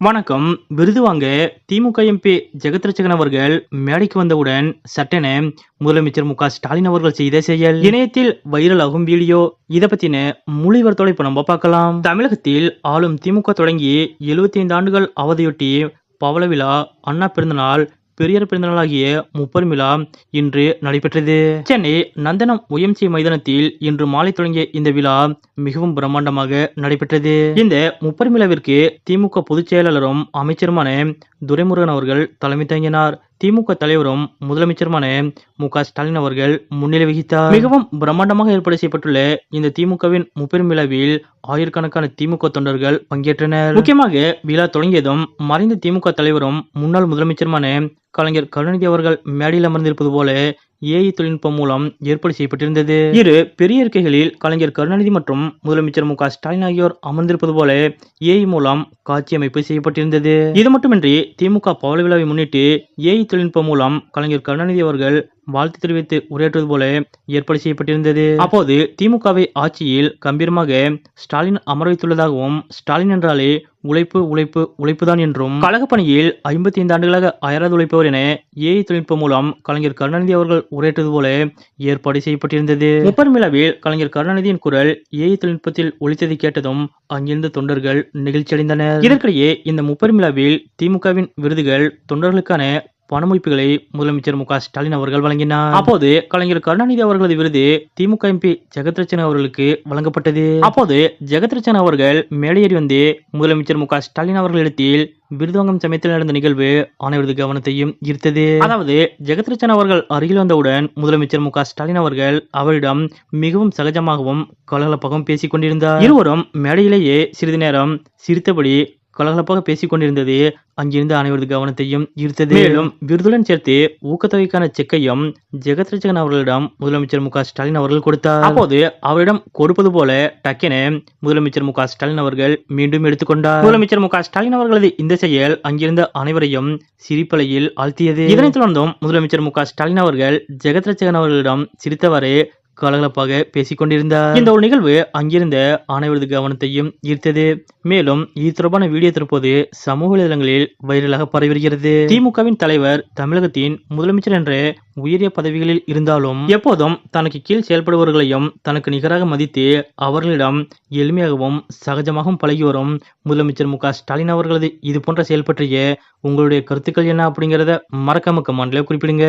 வணக்கம். விருது வாங்க திமுக எம்பி ஜெகத்ரட்சகன் அவர்கள் மேடைக்கு வந்தவுடன் சட்டென முதலமைச்சர் மு க ஸ்டாலின் அவர்கள் செய்த செயல். இணையத்தில் வைரல் ஆகும் வீடியோ. இதை பத்தின முழுவர்த்தோட இப்ப நம்ம பார்க்கலாம். தமிழகத்தில் ஆளும் திமுக தொடங்கி 75 ஆண்டுகள் அவதையொட்டி பவள விழா அண்ணா பிறந்தநாள் பெரியார் பிறந்தநாளாகிய முப்பெரும் விழா இன்று நடைபெற்றது. சென்னை நந்தனம் உயம்சி மைதானத்தில் இன்று மாலை தொடங்கிய இந்த விழா மிகவும் பிரம்மாண்டமாக நடைபெற்றது. இந்த முப்பெரும் விழாவிற்கு திமுக பொதுச் செயலாளரும் அமைச்சருமான துரைமுருகன் அவர்கள் தலைமை தாங்கினார். திமுக தலைவரும் முதலமைச்சருமான மு க ஸ்டாலின் அவர்கள் முன்னிலை வகித்தார். மிகவும் பிரம்மாண்டமாக ஏற்பாடு செய்யப்பட்டுள்ள இந்த திமுகவின் முப்பெரும் விழாவில் ஆயிரக்கணக்கான திமுக தொண்டர்கள் பங்கேற்றனர். முக்கியமாக விழா தொடங்கியதும் மறைந்த திமுக தலைவரும் முன்னாள் முதலமைச்சருமான கலைஞர் கருணாநிதி அவர்கள் மேடையில் அமர்ந்திருப்பது போல ஏஐ தொழில்நுட்பம் மூலம் ஏற்பாடு செய்யப்பட்டிருந்தது. இரு பெரிய இருக்கைகளில் கலைஞர் கருணாநிதி மற்றும் முதலமைச்சர் மு க ஸ்டாலின் ஆகியோர் அமர்ந்திருப்பது போல ஏஐ மூலம் காட்சி அமைப்பு செய்யப்பட்டிருந்தது. இது மட்டுமின்றி திமுக பவள விழாவை முன்னிட்டு ஏஐ தொழில்நுட்பம் மூலம் கலைஞர் கருணாநிதி அவர்கள் வாழ்த்து தெரிவித்து உரையாற்றுவது போல ஏற்பாடு செய்யப்பட்டிருந்தது. அப்போது திமுகவை ஆட்சியில் கம்பீரமாக ஸ்டாலின் அமர வைத்துள்ளதாகவும் ஸ்டாலின் என்றாலே உழைப்பு உழைப்பு உழைப்புதான் என்றும் கழக பணியில் ஐம்பத்தி ஐந்து ஆண்டுகளாக அயராது உழைப்பவர் என ஏஐ தொழில்நுட்பம் மூலம் கலைஞர் கருணாநிதி அவர்கள் உரையாற்றுவது போல ஏற்பாடு செய்யப்பட்டிருந்தது. முப்பெரும் விழாவில் கலைஞர் கருணாநிதியின் குரல் ஏஐ தொழில்நுட்பத்தில் ஒழித்ததை கேட்டதும் அங்கிருந்த தொண்டர்கள் நெகிழ்ச்சியடைந்தனர். இதற்கிடையே இந்த முப்பெரும் விழாவில் திமுகவின் விருதுகள் தொண்டர்களுக்கான பணமொழிப்புகளை முதலமைச்சர் மு ஸ்டாலின் அவர்கள் வழங்கினார். அப்போது கலைஞர் கருணாநிதி அவர்களது விருது திமுக எம்பி ஜெகத்ரட்சன் அவர்களுக்கு வழங்கப்பட்டது. அப்போது ஜெகத்ரட்சன் அவர்கள் மேடையேறி வந்து முதலமைச்சர் மு ஸ்டாலின் அவர்களிடத்தில் விருது வாங்கும் சமயத்தில் நடந்த நிகழ்வு அனைவரது கவனத்தையும் ஈர்த்தது. அதாவது ஜெகத்ரட்சன் அவர்கள் அருகில் வந்தவுடன் முதலமைச்சர் மு ஸ்டாலின் அவர்கள் அவரிடம் மிகவும் சகஜமாகவும் கலகலப்பாகவும் பேசிக் கொண்டிருந்தார். இருவரும் மேடையிலேயே சிறிது நேரம் சிரித்தபடி கலகலப்பாக பேசிக் கொண்டிருந்தது அங்கிருந்த அனைவரது கவனத்தையும் ஈர்த்தது. மேலும் விருதுடன் சேர்த்து ஊக்கத்தொகைக்கான செக்கையும் ஜெகத்ரட்சகன் அவர்களிடம் முதலமைச்சர் மு ஸ்டாலின் அவர்கள் கொடுத்தார். அப்போது அவரிடம் கொடுப்பது போல டக்கென முதலமைச்சர் மு ஸ்டாலின் அவர்கள் மீண்டும் எடுத்துக்கொண்டார். முதலமைச்சர் மு ஸ்டாலின் அவர்களது இந்த செயல் அங்கிருந்த அனைவரையும் சிரிப்பலையில் ஆழ்த்தியது. இதனைத் தொடர்ந்தும் முதலமைச்சர் மு ஸ்டாலின் அவர்கள் ஜெகத்ரட்சகன் அவர்களிடம் சிரித்தவாறு கலகலப்பாக பேசிக் கொண்டிருந்தார் இந்த ஒரு நிகழ்வு அங்கிருந்த அனைவரது கவனத்தையும் ஈர்த்தது. மேலும் இது தொடர்பான வீடியோ தற்போது சமூக வலைதளங்களில் வைரலாக பரவி வருகிறது திமுகவின் தலைவர் தமிழகத்தின் முதலமைச்சர் என்ற உயரிய பதவிகளில் இருந்தாலும் எப்போதும் தனக்கு கீழ் செயல்படுபவர்களையும் தனக்கு நிகராக மதித்து அவர்களிடம் எளிமையாகவும் சகஜமாகவும் பழகி வரும் முதலமைச்சர் மு ஸ்டாலின் அவர்களது இது போன்ற செயல் பற்றிய உங்களுடைய கருத்துக்கள் என்ன அப்படிங்கறத மறக்காம கமாண்டில் குறிப்பிடுங்க.